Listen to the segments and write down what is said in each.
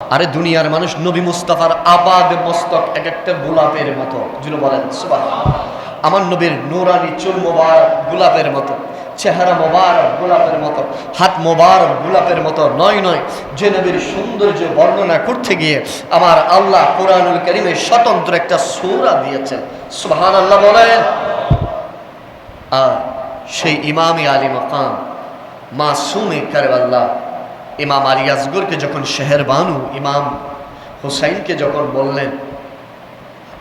আরে দুনিয়ার মানুষ নবী মুস্তাফার আবাদ মস্তক এক একটা গোলাপের মতো জুলো বলেন, সুবহানাল্লাহ। আমার নবীর নুরানি চুল মোবারক গোলাপের মতো, চেহারা মোবারক গোলাপের মতো, হাত মোবারক গোলাপের মতো, নয় নয়, যে নবীর সৌন্দর্য বর্ণনা করতে গিয়ে আমার আল্লাহ কোরআনুল করিমে স্বতন্ত্র একটা সূরা দিয়েছেন সুবহান আল্লাহ বলেন, আর সেই ইমামি আলী মকাম, মাসুমে কারবাল্লাহ ইমাম আলী যখন শেহের বানু ইমাম হুসাইনকে যখন বললেন,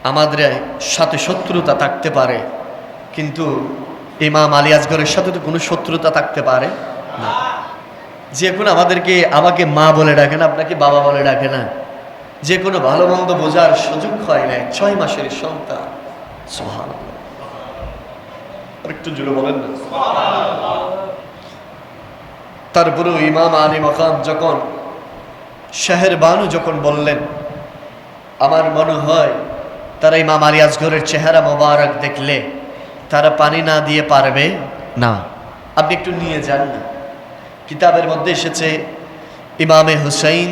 আমাদের সাথে শত্রুতা থাকতে পারে, কিন্তু ইমাম আলী সাথে তো কোনো শত্রুতা থাকতে পারে না। যে কোনো আমাদেরকে আমাকে মা বলে ডাকে না, আপনাকে বাবা বলে ডাকে না। যে কোনো ভালো মন্দ বোঝার সুযোগ হয় না ছয় মাসের সন্তান। সোহান একটু জুড়ে বলেন না। তারপরেও ইমাম আলী মকাম যখন শাহের বানু যখন বললেন আমার মনে হয় তারা ইমাম আলী আসগরের চেহারা মোবারক দেখলে তারা পানি না দিয়ে পারবে? না। আপনি একটু নিয়ে যান না। কিতাবের মধ্যে এসেছে ইমামে হুসাইন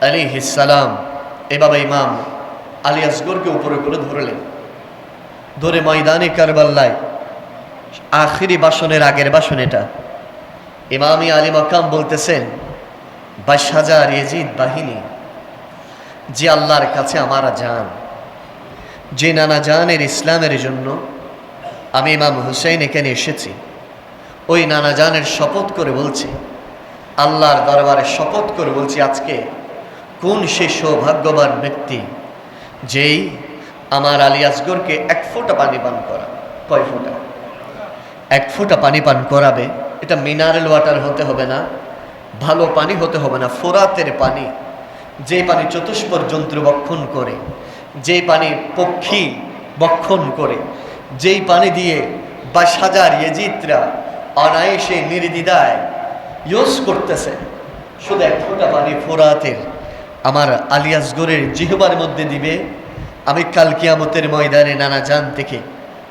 আলী হিসালাম এভাবে ইমাম আলী আসগরকে উপরে করে ধরলেন। ধরে ময়দানে কারবাল্লায় আখিরি বাসনের আগের বাসন এটা। ইমামি আলী মকাম বলতেছেন, বাইশ হাজার এজিদ বাহিনী, যে আল্লাহর কাছে আমারা যান যে নানা জানের ইসলামের জন্য আমি ইমাম হুসেন এখানে এসেছি, ওই নানা জানের শপথ করে বলছি, আল্লাহর দরবারে শপথ করে বলছি আজকে কোন সে সৌভাগ্যবান ব্যক্তি, যেই আমার আলী আসগরকে এক ফোঁটা পানি পান করা, কয় ফোঁটা? এক ফোঁটা পানি পান করাবে এটা মিনারেল ওয়াটার হতে হবে না, ভালো পানি হতে হবে না, ফোরাতের পানি। যে পানি চতুষ্পর জন্তু বক্ষণ করে যেই পানি পক্ষী বক্ষণ করে, যেই পানি দিয়ে বাইশ হাজার ইয়েজিতরা অনায়াসে নির্দিদায় ইউজ করতেছে, শুধু এক ফোঁটা পানি ফোরাতের। আমার আলিয়াসগরের জিহবার মধ্যে দিবে, আমি কাল কিয়ামতের ময়দানে নানা জান থেকে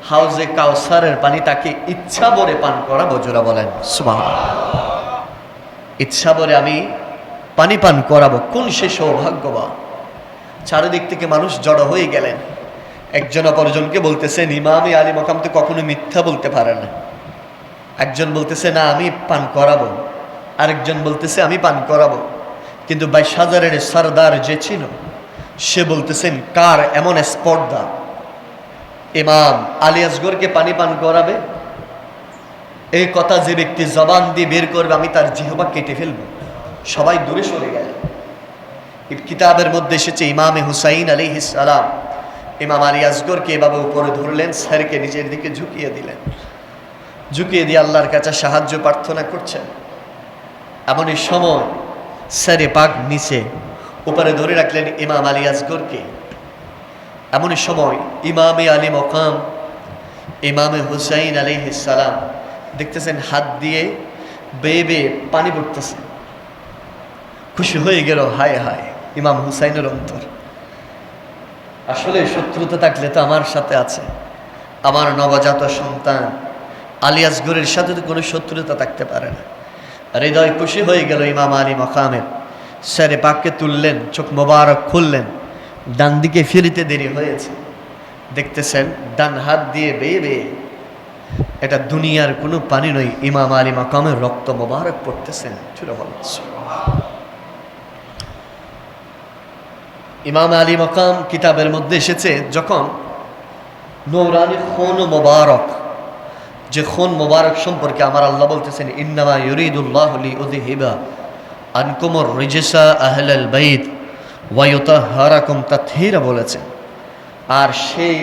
হাউজে কাউসারের পানি তাকে ইচ্ছা ভরে পান করা বজুরা বলেন ইচ্ছা ভরে আমি পানি পান করাবো, কোন সে সৌভাগ্যবান? চারিদিক থেকে মানুষ জড়ো হয়ে গেলেন। একজন অপরজনকে বলতেছেন, ইমামি আলী মকাম তো কখনো মিথ্যা বলতে পারে না। একজন বলতেছে, না, আমি পান করাবো। আরেকজন বলতেছে, আমি পান করাবো। কিন্তু বাইশ হাজারের সর্দার যে ছিল, সে বলতেছেন, কার এমন স্পর্ধা ইমাম আলী আসগরকে পানি পান করাবে, এই কথা যে ব্যক্তি জবান দিয়ে বের করবে, আমি তার জিহবা কেটে ফেলব। সবাই দূরে সরে গেল। কিতাবের মধ্যে এসেছে ইমামে হুসাইন আলী সালাম। ইমাম আলী আসগরকে এভাবে উপরে ধরলেন, স্যারকে নিজের দিকে ঝুঁকিয়ে দিলেন। ঝুঁকিয়ে দিয়ে আল্লাহর কাছে সাহায্য প্রার্থনা করছেন। এমনই সময় স্যারে পাক নিচে উপরে ধরে রাখলেন ইমাম আলী আসগরকে। এমনই সময় ইমামে আলী মকাম, ইমামে হুসাইন আলী সালাম দেখতেছেন হাত দিয়ে বেয়ে বেয়ে পানি পড়তেছে। খুশি হয়ে গেল, হায় হায়, ইমাম হুসাইনের অন্তর। আসলে শত্রুতা থাকলে তো আমার সাথে আছে। আমার নবজাত সন্তান আলিয়াসগরের সাথে তো কোনো শত্রুতা থাকতে পারে না। হৃদয় খুশি হয়ে গেল ইমাম আলী মকামের। স্যারে পাককে তুললেন, চোখ মোবারক খুললেন। ডান দিকে ফিরিতে দেরি হয়েছে। দেখতেছেন, ডান হাত দিয়ে বেয়ে বেয়ে। এটা দুনিয়ার কোনো পানি নয়, ইমাম আলী মাকামের রক্ত মোবারক পড়তেছেন চুরে বলছে ইমাম আলী মাকাম কিতাবের মধ্যে এসেছে, যখন নৌরানি খুন মোবারক, যে খুন মোবারক সম্পর্কে আমার আল্লাহ বলতেছেন, ইন্নামা ইউরিদুল্লাহ উযহিবা আনকুমুর রিজসা আহলাল বাইত। ওয়ায়ুতা হারাকুম তাথিরা বলেছেন, আর সেই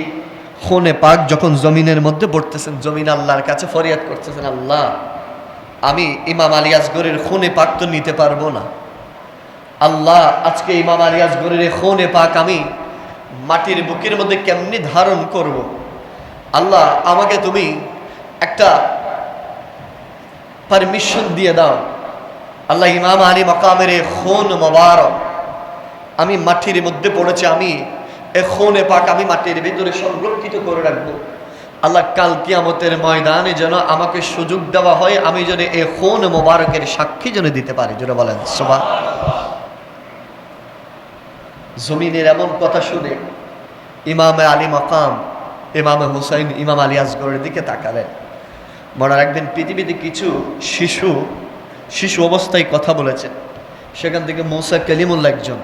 খুনে পাক যখন জমিনের মধ্যে পড়তেছেন, জমিন আল্লাহর কাছে ফরিয়াদ করতেছেন, আল্লাহ, আমি ইমাম আলী আসগরের খুনে পাক তো নিতে পারব না আল্লাহ, আজকে ইমাম আলী আসগরের খুনে পাক আমি মাটির বুকের মধ্যে কেমনি ধারণ করব। আল্লাহ, আমাকে তুমি একটা পারমিশন দিয়ে দাও আল্লাহ, ইমাম আলী মকামের খুন মোবারক আমি মাটির মধ্যে পড়েছি, আমি এখনে পাক আমি মাটির ভিতরে সংরক্ষিত করে রাখব। আল্লাহ কাল কিয়ামতের ময়দানে যেন আমাকে সুযোগ দেওয়া হয়, আমি যেন এ মোবারকের সাক্ষী যেন দিতে পারি। যেন বলেন সোবা জমিনের এমন কথা শুনে ইমামে আলী মাকাম, ইমামে হুসাইন, ইমাম আলী আসগরের দিকে তাকালেন। মনে রাখবেন পৃথিবীতে কিছু শিশু শিশু অবস্থায় কথা বলেছেন। সেখান থেকে মৌসা কেলিমুল্লা একজন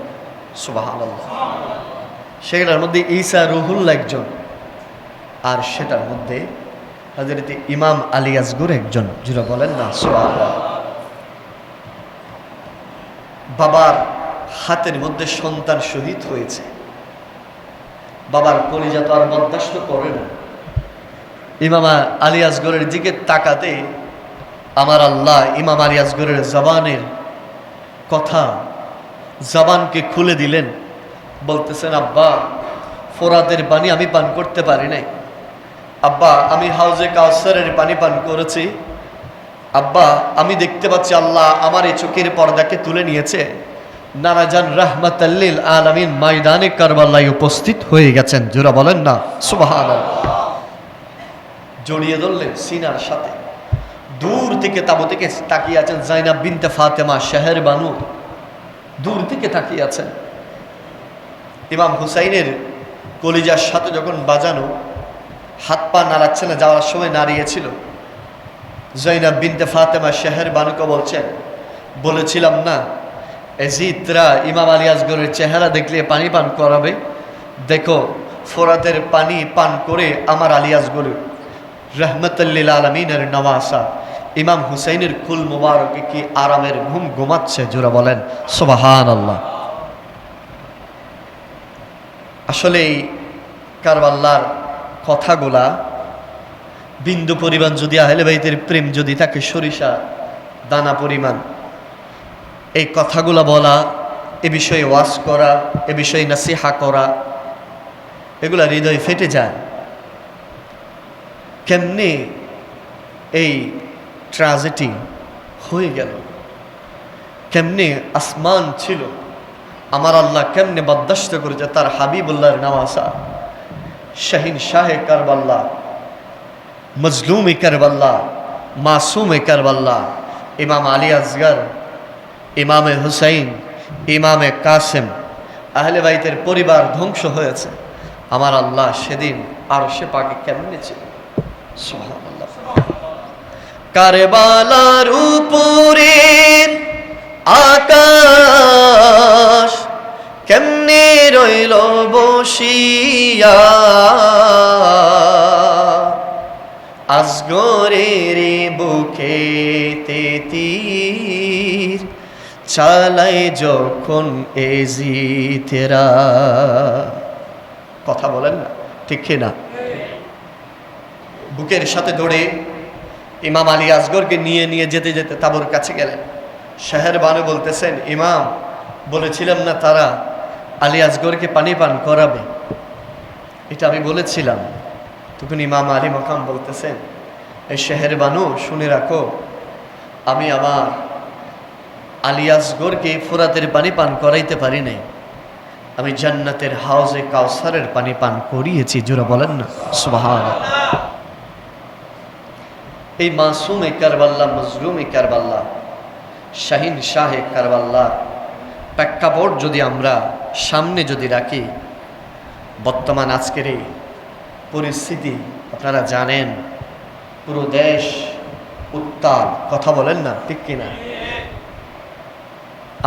সুবাহ সেটার মধ্যে ঈসা রুহুল্লা একজন, আর সেটার মধ্যে হাজরত ইমাম আলী আসগর একজন যেটা বলেন না সুবাহ বাবার হাতের মধ্যে সন্তান শহীদ হয়েছে। বাবার কলিজা তো আর বরদাস্ত করে না। ইমামা আলী আসগরের দিকে তাকাতে আমার আল্লাহ ইমাম আলী আসগরের জবানের কথা জবানকে খুলে দিলেন। বলতেছেন, আব্বা ফোরাতের পানি আমি পান করতে পারি নাই। আব্বা, আমি হাউজে কাউসারের পানি পান করেছি। আব্বা, আমি দেখতে পাচ্ছি আল্লাহ আমার এই চোখের পর্দাকে তুলে নিয়েছে। নারাজান রাহমাতাল্লিল আলামিন ময়দানে কারবাল্লায় উপস্থিত হয়ে গেছেন। জোরা বলেন না সুবাহান জড়িয়ে ধরলেন সিনার সাথে। দূর থেকে তাবু থেকে তাকিয়ে আছেন জাইনাব বিনতে ফাতেমা, শাহের বানু। দূর থেকে তাকিয়ে আছেন। ইমাম হুসাইনের কলিজার সাথে যখন বাজানো, হাত পা নাড়াচ্ছে না, যাওয়ার সময় নাড়িয়েছিল জৈনাব বিনতে ফাতেমা শাহের বানুকে বলছেন, বলেছিলাম না, এজিতরা ইমাম আলী আসগরের চেহারা দেখলে পানি পান করাবে। দেখো, ফোরাতের পানি পান করে আমার আলী আসগর রহমতুল্লিল আলমিনের নওয়াসা। ইমাম হুসাইনের কুল মুবারকে কি আরামের ঘুম ঘুমাচ্ছে? জোরা বলেন সোবাহান আল্লাহ আসলে এই কারবাল্লার কথাগুলা বিন্দু পরিমাণ যদি আহলে বাইতের প্রেম যদি থাকে, সরিষা, দানা পরিমাণ, এই কথাগুলা বলা, এ বিষয়ে ওয়াজ করা, এ বিষয়ে নাসিহা করা, এগুলা হৃদয় ফেটে যায়। কেমনি এই ট্রাজেডি হয়ে গেল। কেমনে আসমান ছিল, আমার আল্লাহ কেমনে বরদাস্ত করেছে তার হাবিবুল্লাহর নামাসা শাহিন শাহে কারবাল্লা, মজলুম কারবাল্লা, মাসুম কারবাল্লা, ইমাম আলী আসগর ইমামে হুসাইন, ইমামে কাসেম, আহলে বাইতের পরিবার ধ্বংস হয়েছে। আমার আল্লাহ সেদিন আর সে পাকে কেমনে ছিল। কারবালার উপরে আকাশ কেমনে রইল বসিয়া? আজগরের বুকে তেতির চালাই যখন এজিতেরা কথা বলেন না, ঠিক না বুকের সাথে দৌড়ে ইমাম আলী আসগরকে নিয়ে নিয়ে যেতে যেতে তাবুর কাছে গেলেন। শাহের বানু বলতেছেন, ইমাম, বলেছিলাম না তারা আলী আসগরকে পানি পান করাবে। এটা আমি বলেছিলাম। তখন ইমাম আলী মকাম বলতেছেন এই শেহের বানু, শুনে রাখো, আমি আমার আলী আসগরকে ফোরাতের পানি পান করাইতে পারি নাই। আমি জান্নাতের হাউজে কাউসারের পানি পান করিয়েছি। জোরা বলেন না। সুবাহান এই মাসুম কারবাল্লা, মজলুম কারবাল্লা, শাহিন শাহে কারবাল্লা, প্রেক্ষাপট যদি আমরা সামনে যদি রাখি, বর্তমান আজকের এই পরিস্থিতি, আপনারা জানেন, পুরো দেশ উত্তাল। কথা বলেন না, ঠিক কিনা?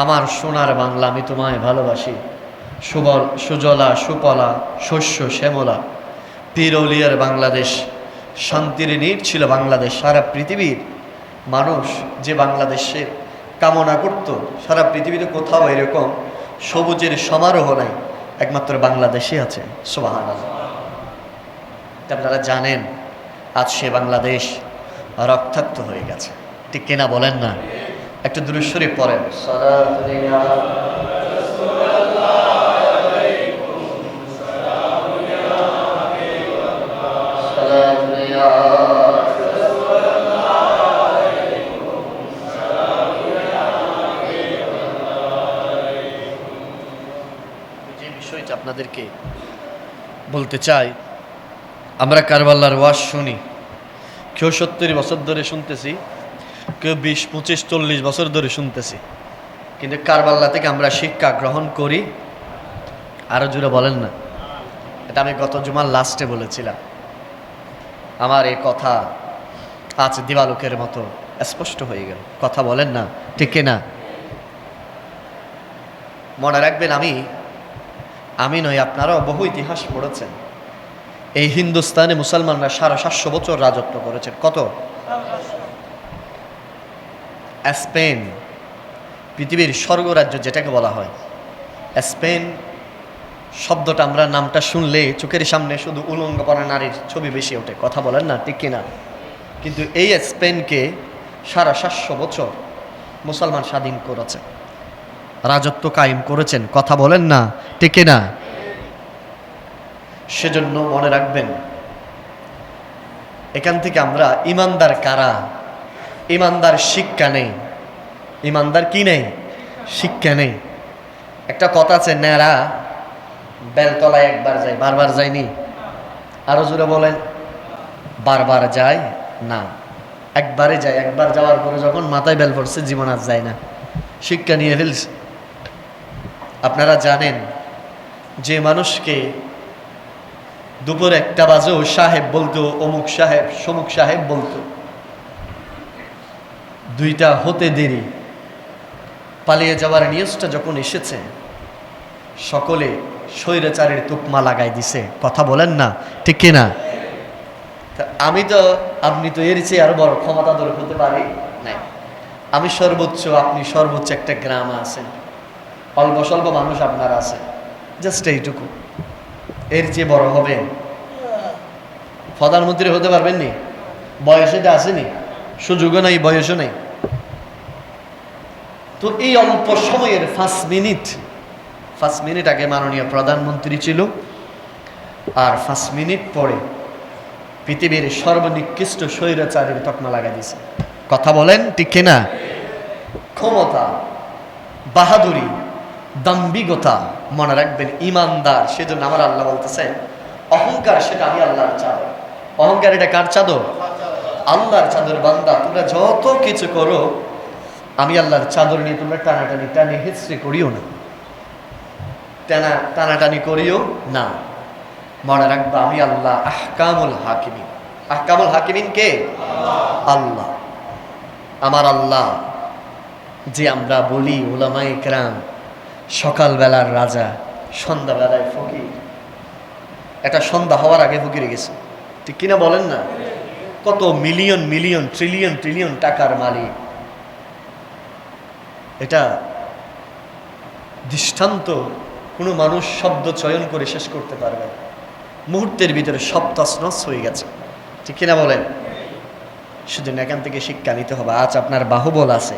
আমার সোনার বাংলা আমি তোমায় ভালোবাসি। সুবল, সুজলা, সুপলা, শস্য, শ্যামলা, পিরৌলিয়ার বাংলাদেশ শান্তির নীড় ছিল বাংলাদেশ, সারা পৃথিবীর মানুষ যে বাংলাদেশের কামনা করত, সারা পৃথিবীতে কোথাও এরকম সবুজের সমারোহ নাই, একমাত্র বাংলাদেশে আছে। সোবাহান আপনারা জানেন, আজ সে বাংলাদেশ রক্তাক্ত হয়ে গেছে। ঠিক কেনা বলেন না? একটু দূরেশ্বরী পড়েন। আপনাদেরকে বলতে চাই। আমরা কারবাল্লার ওয়াজ শুনি। কেউ সত্তর বছর ধরে শুনতেছি, কেউ বিশ, পঁচিশ, চল্লিশ বছর ধরে শুনতেছি। কিন্তু কারবাল্লা থেকে আমরা শিক্ষা গ্রহণ করি। আরও জুড়ে বলেন না। এটা আমি গত জুমার লাস্টে বলেছিলাম। আমার এই কথা আজ দিবালোকের মতো স্পষ্ট হয়ে গেল। কথা বলেন না, ঠিক না মনে রাখবেন আমি আমি নই, আপনারাও বহু ইতিহাস পড়েছেন। এই হিন্দুস্তানে মুসলমানরা সাড়ে সাতশো বছর রাজত্ব করেছেন। কত? স্পেন, পৃথিবীর স্বর্গরাজ্য যেটাকে বলা হয়। স্পেন শব্দটা আমরা নামটা শুনলে চোখের সামনে শুধু উলঙ্গ করা নারীর ছবি বেশি ওঠে। কথা বলেন না, ঠিক কিনা? কিন্তু এই স্পেনকে সারা সাতশো বছর মুসলমান স্বাধীন করেছে। রাজত্ব কায়েম করেছেন। কথা বলেন না ঠিক না। সেজন্য মনে রাখবেন, এখান থেকে আমরা ইমানদার কারা? ইমানদার শিক্ষা নেই। ইমানদার কি নেই? শিক্ষা নেই। একটা কথা আছে ন্যাড়া বেলতলায় একবার যায়, বারবার যায়নি? আরও জোরে বলেন, বারবার যায়? না। একবারে যায়, একবার যাওয়ার পরে যখন মাথায় বেল পড়ছে, জীবন আর যায় না। শিক্ষা নিয়ে ফেলছে। আপনারা জানেন যে মানুষকে দুপুর একটা বাজেও সাহেব বলতো, অমুক সাহেব, সমুক সাহেব বলতো। দুইটা হতে দেরি। পালিয়ে যাওয়ার নিউজটা যখন এসেছে, সকলে স্বৈরাচারের তুকমা লাগাই দিছে। কথা বলেন না, ঠিক কিনা? আমি তো, আপনি তো এর চেয়ে আরও বড় ক্ষমতা ধরে হতে পারি নাই। আমি সর্বোচ্চ, আপনি সর্বোচ্চ একটা গ্রাম আছেন। অল্প স্বল্প মানুষ আপনার আছে। জাস্ট এইটুকু। এর চেয়ে বড় হবে। প্রধানমন্ত্রী হতে পারবেন নি বয়সে তো আসেনি। সুযোগও নাই, বয়সও নেই। তো এই অল্প সময়ের পাঁচ মিনিট পাঁচ মিনিট আগে মাননীয় প্রধানমন্ত্রী ছিল। আর পাঁচ মিনিট পরে পৃথিবীর সর্বনিকৃষ্ট স্বৈরাচারের তকমা লাগাই দিয়েছে। কথা বলেন ঠিক না ক্ষমতা, বাহাদুরি দাম্বিকতা মনে রাখবেন, ইমানদার, সেজন্য আমার আল্লাহ বলতেছেন অহংকার সেটা আমি আল্লাহর চাদর। অহংকার এটা কার চাদর? আল্লাহর চাদর, বান্দা, তোমরা যত কিছু করো, আমি আল্লাহর চাদর নিয়ে তোমরা টানাটানি, টানি হিস্ট্রি করিও না। টানা, টানাটানি করিও না। মনে রাখবা, আমি আল্লাহ আহকামুল হাকিমিন। আহকামুল হাকিমিন কে? আল্লাহ। আমার আল্লাহ, যে আমরা বলি ওলামাই কেরাম সকালবেলার রাজা, সন্ধ্যাবেলায় ফকির। এটা সন্ধ্যা হওয়ার আগে ফকিরে গেছে। ঠিক কিনা বলেন না? কত মিলিয়ন মিলিয়ন, ট্রিলিয়ন ট্রিলিয়ন টাকার মালিক। এটা দৃষ্টান্ত কোনো মানুষ শব্দ চয়ন করে শেষ করতে পারবে মুহূর্তের ভিতরে সব তসনস হয়ে গেছে। ঠিক কিনা বলেন? সেজন্য এখান থেকে শিক্ষা নিতে হবে। আজ আপনার বাহুবল আছে।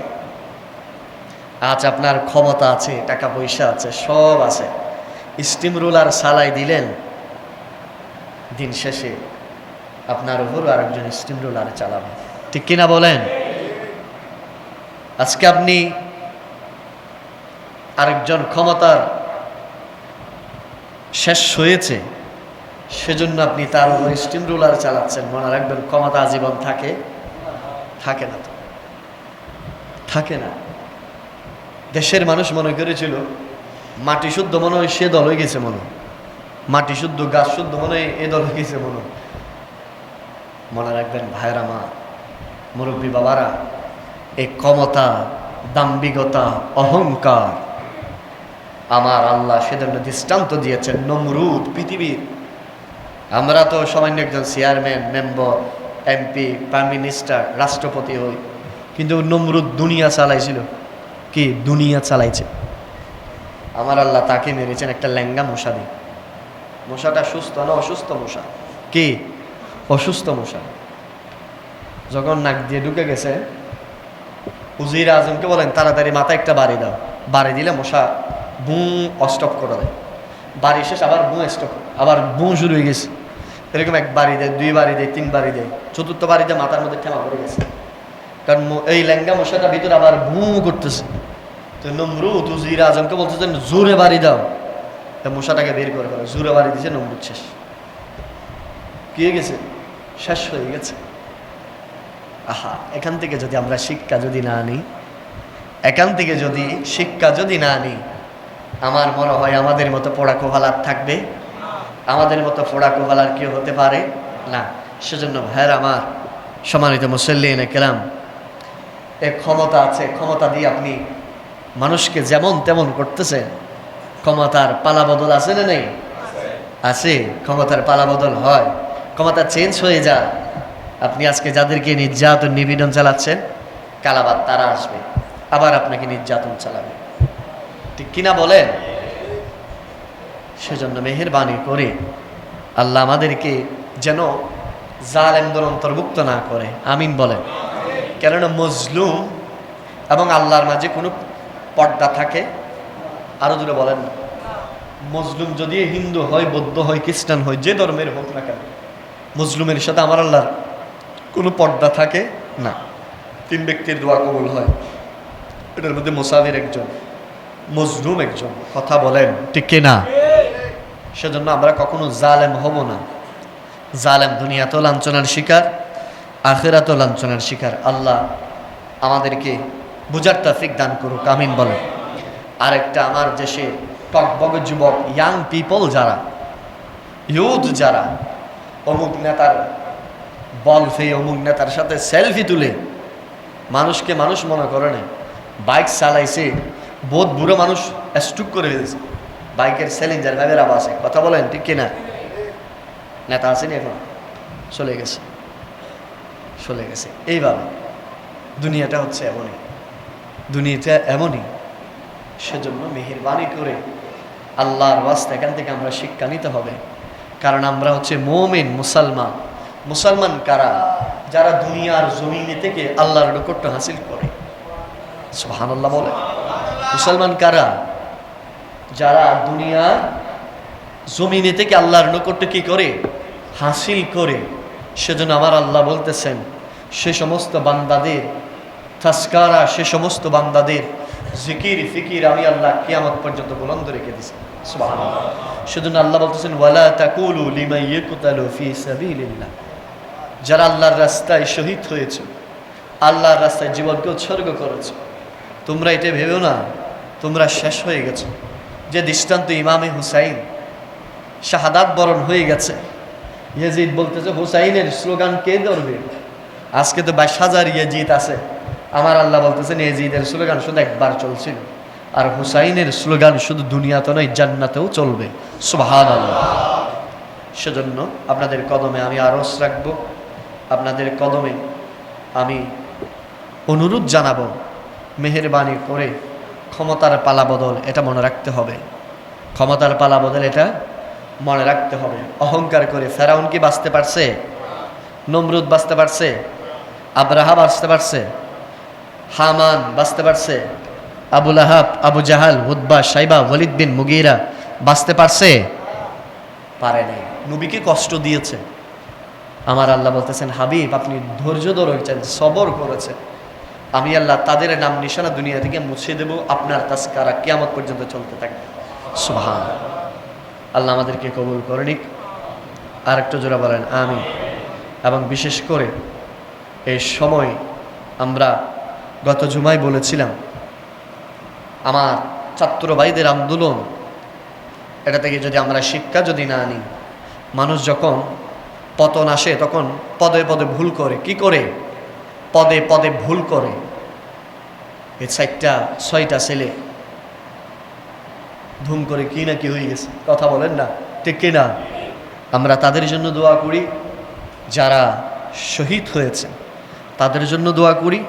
আজ আপনার ক্ষমতা আছে, টাকা পয়সা আছে, সব আছে। স্টিম রোলার সালাই দিলেন, দিন শেষে আপনার উপরও আরেকজন স্টিম রোলার চালাবে। ঠিক কিনা বলেন? আজকে আপনি আরেকজন ক্ষমতার শেষ হয়েছে, সেজন্য আপনি তার উপর স্টিম রোলার চালাচ্ছেন। মনে রাখবেন, ক্ষমতা আজীবন থাকে থাকে না তো। থাকে না। দেশের মানুষ মনে করেছিল, মাটি শুদ্ধ মনে হয় সে দল হয়ে গেছে মনে মাটি শুদ্ধ, গাছ শুদ্ধ মনে হয় এ দল হয়ে গেছে মনে। মনে রাখবেন ভাইরা মা, মুরব্বী বাবারা এই ক্ষমতা দাম্বিকতা অহংকার আমার আল্লাহ সেজন্য দৃষ্টান্ত দিয়েছেন নমরুদ পৃথিবীর। আমরা তো সামান্য একজন chairman, member, MP, prime minister, রাষ্ট্রপতি হই, কিন্তু নমরুদ দুনিয়া চালাইছিল। কি দুনিয়া চালাইছে। আমার আল্লাহ তাকে মেরেছেন একটা ল্যাঙ্গা মশা দিয়ে। মশাটা সুস্থ না অসুস্থ মশা? কি? অসুস্থ মশা। যখন নাক দিয়ে ঢুকে গেছে, উজির আজমকে বলেন, তাড়াতাড়ি মাথা একটা বাড়ি দাও। বাড়ি দিলে মশা বুঁ অস্টপ করে দেয়। বাড়ি শেষ, আবার বুঁ স্টপ আবার বুঁ শুরু হয়ে গেছে। এরকম এক বাড়ি দেয়, দুই বাড়ি দেয়, তিন বাড়ি দেয়, চতুর্থ বাড়ি বাড়িতে মাথার মধ্যে ঠেমা পড়ে গেছে। কারণ এই ল্যাঙ্গা মশাটা ভিতরে আবার বুঁ করতেছে। তো নমরুদ উজির আজমকে বলতেছেন জোরে বাড়ি দাও। তা মশাটাকে বের করে ফেলো, জোরে বাড়ি দিয়েছে নমরুদ শেষ। কি গেছে? শেষ হয়ে গেছে। আহা, এখান থেকে যদি আমরা শিক্ষা যদি না নিই এখান থেকে যদি শিক্ষা যদি না নিই আমার মনে হয় আমাদের মতো পোড়া কোভালার থাকবে? আমাদের মতো পোড়া কোভালার কেউ হতে পারে? না। সেজন্য ভাইয়ের আমার সম্মানিত মুসল্লিন কেরাম, এ ক্ষমতা আছে, ক্ষমতা দিয়ে আপনি মানুষকে যেমন তেমন করতেছে, ক্ষমতার পালা বদল আছে না নেই? আছে, ক্ষমতার পালা বদল হয়। ক্ষমতা চেঞ্জ হয়ে যায় আপনি আজকে যাদেরকে নির্যাতন নিবেদন চালাচ্ছেন, কালাবাদ তারা আসবে। আবার আপনাকে নির্যাতন চালাবে। ঠিক কিনা বলেন? সেজন্য মেহেরবানি করে আল্লাহ আমাদেরকে যেন জালেমদের অন্তর্ভুক্ত না করে। আমিন বলেন। কেননা মজলুম এবং আল্লাহর মাঝে কোনো পর্দা থাকে। আরও দূরে বলেন মজলুম যদি হিন্দু হয়, বৌদ্ধ হয়, খ্রিস্টান হয়, যে ধর্মের হোক না কেন মজলুমের সাথে আমার আল্লাহর কোনো পর্দা থাকে না। তিন ব্যক্তির দোয়া কবুল হয়। এটার মধ্যে মোসাফির একজন মজলুম একজন, কথা বলেন, ঠিক না সেজন্য আমরা কখনো জালেম হব না। জালেম দুনিয়াতেও লাঞ্ছনার শিকার, আখেরাতেও লাঞ্ছনার শিকার। আল্লাহ আমাদেরকে বুঝার তাফিক দান করুক, আমিন বলেন। আরেকটা আমার দেশে টকবগ যুবক ইয়াং পিপল যারা ইউথ যারা, অমুক নেতার বল ফেয়ে অমুক নেতার সাথে সেলফি তুলে, মানুষকে মানুষ মনে করে না বাইক চালাইছে, বহুত বুড়ো মানুষ স্টুক করে ফেলছে। বাইকের স্যালেঞ্জার ভাবের আছে কথা বলেন ঠিক কিনা? নেতা আসেনি এখন? চলে গেছে চলে গেছে। এইভাবে, দুনিয়াটা হচ্ছে এমনই। দুনিয়াটা এমনই। সেজন্য মেহেরবানি করে আল্লাহর ওয়াস্তে এখান থেকে আমরা শিক্ষা নিতে হবে। কারণ আমরা হচ্ছে মোমেন, মুসলমান। মুসলমান কারা? যারা দুনিয়ার জমিনে থেকে আল্লাহর নৈকট্য হাসিল করে। সুহান আল্লাহ বলে। মুসলমান কারা? যারা দুনিয়ার জমিনে থেকে আল্লাহর নৈকট্য কি করে? হাসিল করে। সেজন্য আমার আল্লাহ বলতেছেন, সে সমস্ত বান্দাদের থাসকারা সে সমস্ত বান্দাদের জিকির, ফিকির আমি আল্লাহ কিয়ামত পর্যন্ত বুলন্দ রেখে দিছি। সেজন্য আল্লাহ বলতেছেন, ওয়ালা তাকুলু লিমা ইয়াকুতালু ফি সাবিলিল্লাহ। যারা আল্লাহর রাস্তায় শহীদ হয়েছে, আল্লাহর রাস্তায় জীবনকে উৎসর্গ করেছে, তোমরা এটা ভেবেও না, তোমরা শেষ হয়ে গেছো। যে দৃষ্টান্ত ইমামে হুসাইন, শাহাদাত বরণ হয়ে গেছে। ইয়াজিদ বলতেছে, হুসাইনের স্লোগান কে ধরবে? আজকে তো বাইশ হাজার ইয়াজিদ আছে। আমার আল্লাহ বলতেছেন এজিদের স্লোগান শুধু একবার চলছিল। আর হুসাইনের স্লোগান শুধু দুনিয়াতে নয়, জান্নাতেও চলবে। আল্লাহ সেজন্য আপনাদের কদমে আমি আরস রাখব। আপনাদের কদমে আমি অনুরোধ জানাব, মেহেরবানি করে ক্ষমতার পালা বদল এটা মনে রাখতে হবে। ক্ষমতার পালা বদল এটা মনে রাখতে হবে। অহংকার করে ফেরাউন কি বাঁচতে পারছে? নমরুদ বাঁচতে পারছে? আব্রাহা বাঁচতে পারছে? হামান, বাঁচতে পারছে। আবুল আহাব আবু জাহাল হুদ্বা সাইবা ওয়ালিদ বিন মুগিরা বাঁচতে পারছে? পারে নাই। নবীকে কষ্ট দিয়েছে। আমার আল্লাহ বলতেছেন, হাবিব, আপনি ধৈর্য ধরেছেন সবর করেছেন। আমি আল্লাহ তাদের নাম নিশানা দুনিয়া থেকে মুছে দেব, আপনার তাস্কারা কিয়ামত পর্যন্ত চলতে থাকবে। সুবহান আল্লাহ আমাদেরকে কবুল করে নিক। আর একটু জোরা বলেন আমি এবং বিশেষ করে এই সময় আমরা গত জুমায় বলেছিলাম, আমার ছাত্র ভাইদের আন্দোলন, এটা থেকে যদি আমরা শিক্ষা যদি না নিই মানুষ যখন পতন আসে, তখন পদে পদে ভুল করে। কি করে? পদে পদে ভুল করে। এই চারটা ছয়টা ছেলে। ধুম করে কি না কি হয়ে গেছে? কথা বলেন না। ঠিক কি না আমরা তাদের জন্য দোয়া করি, যারা শহীদ হয়েছে, তাদের জন্য দোয়া করি।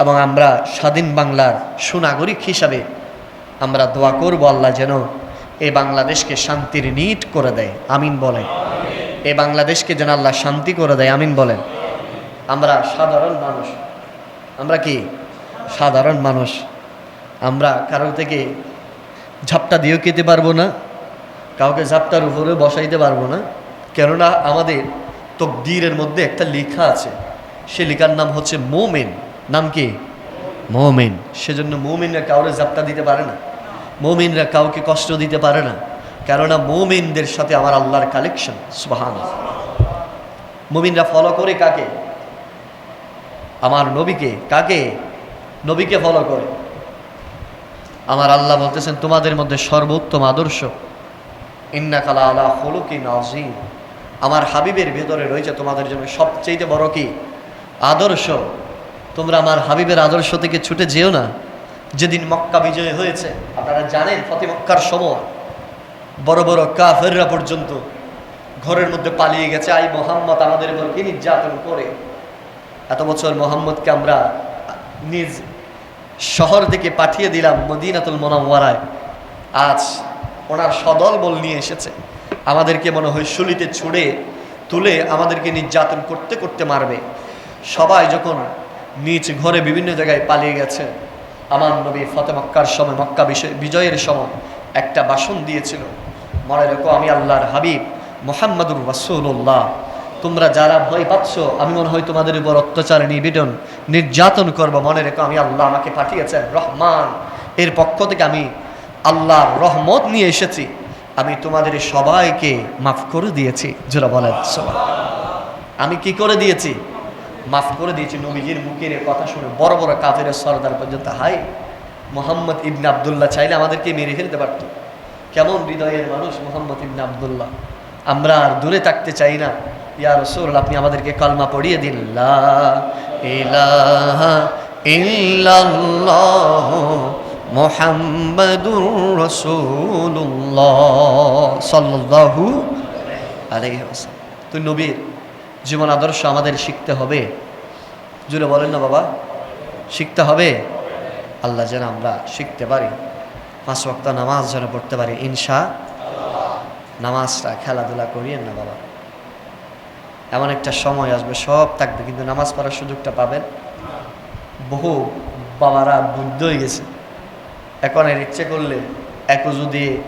এবং আমরা স্বাধীন বাংলার সুনাগরিক হিসাবে আমরা দোয়া করব আল্লাহ যেন এ বাংলাদেশকে শান্তির নিট করে দেয়। আমিন বলে এ বাংলাদেশকে যেন আল্লাহ শান্তি করে দেয়। আমিন বলেন। আমরা সাধারণ মানুষ। আমরা কি? সাধারণ মানুষ। আমরা কারও থেকে ঝাপটা দিয়েও খেতে পারব না। কাউকে ঝাপটার উপরে বসাইতে পারব না। কেননা আমাদের তকদিরের মধ্যে একটা লেখা আছে। সে লেখার নাম হচ্ছে মোমেন। নাম কি? মোমেন। সেজন্য মৌমিনরা কাউরে ঝাপটা দিতে পারে না। মৌমিনরা কাউকে কষ্ট দিতে পারে না। কেননা মোমিনদের সাথে আমার আল্লাহর কালেকশন সুবাহান মোমিনরা ফলো করে কাকে? আমার নবীকে। কাকে? নবীকে ফলো করে। আমার আল্লাহ বলতেছেন তোমাদের মধ্যে সর্বোত্তম আদর্শ। ইন্না কালা আলা হলুকি নাজিম আমার হাবিবের ভেতরে রয়েছে তোমাদের জন্য সবচেয়ে বড় কি? আদর্শ। তোমরা আমার হাবিবের আদর্শ থেকে ছুটে যেও না। যেদিন মক্কা বিজয় হয়েছে, আপনারা জানেন ফতে মক্কার সময়। বড় বড় কাফেররা পর্যন্ত ঘরের মধ্যে পালিয়ে গেছে। আই মোহাম্মদ আমাদের উপর কি নির্যাতন করে? এত বছর মোহাম্মদকে আমরা নিজ শহর থেকে পাঠিয়ে দিলাম মদিনাতুল মোনাওয়ারায়। আজ ওনার সদল বল নিয়ে এসেছে। আমাদেরকে মনে হয় শুলিতে ছুড়ে তুলে আমাদেরকে নির্যাতন করতে করতে মারবে। সবাই যখন নিজ ঘরে বিভিন্ন জায়গায় পালিয়ে গেছে। আমার নবী ফতে মক্কার সময়, মক্কা বিজয়ের সময় একটা বাসন দিয়েছিল। মনে রেখো, আমি আল্লাহর হাবিব মোহাম্মদুর রাসূলুল্লাহ। তোমরা যারা ভয় পাচ্ছ, আমি মনে হয় তোমাদের উপর অত্যাচার নিবেদন নির্যাতন করব। মনে রেখো, আমি আল্লাহ আমাকে পাঠিয়েছেন রহমান। এর পক্ষ থেকে আমি আল্লাহর রহমত নিয়ে এসেছি। আমি তোমাদের সবাইকে মাফ করে দিয়েছি। যারা বলেন সবাই আমি কি করে দিয়েছি? মাফ করে দিয়েছে নবীজির এ কথা শুনে বড় বড় কাজের সর্দার পর্যন্ত হাই মোহাম্মদ ইবনে আবদুল্লাহ চাইলে আমাদেরকে মেরে ফেলতে পারতো। কেমন হৃদয়ের মানুষ মোহাম্মদ ইবনে আবদুল্লাহ। আমরা আর দূরে থাকতে চাই না। ইয়া রসুল আপনি আমাদেরকে কলমা পড়িয়ে দিন। মোহাম্মদুর সাল্লাল্লাহু আলাইহি তুই নবীর জীবন আদর্শ আমাদের শিখতে হবে। জুড়ে বলেন না বাবা, শিখতে হবে। আল্লাহ যেন আমরা শিখতে পারি। পাঁচ ওয়াক্ত নামাজ যেন পড়তে পারি ইনশা নামাজটা খেলাধুলা করিয়েন না বাবা। এমন একটা সময় আসবে, সব থাকবে, কিন্তু নামাজ পড়ার সুযোগটা পাবেন। বহু বাবারা বুদ্ধ হয়ে গেছে। এখন এর ইচ্ছে করলে একও যদি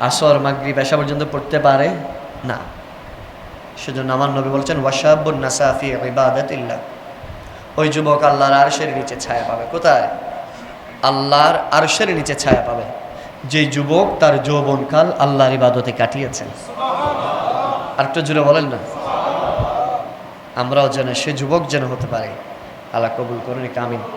আসর মাগরি পেশা পর্যন্ত পড়তে পারে, না। সেজন্য আমার নবী বলছেন ওয়াসাবুন নাসাফি ইবাদাতিল্লাহ। ওই যুবক আল্লাহর আরশের নিচে ছায়া পাবে। কোথায়? আল্লাহর আরশের নিচে ছায়া পাবে। যে যুবক তার যৌবনকাল আল্লাহর ইবাদতে কাটিয়েছেন। আরেকটু জুড়ে বলেন না। আমরাও যেন সে যুবক যেন হতে পারি। আল্লাহ কবুল করুন কামিন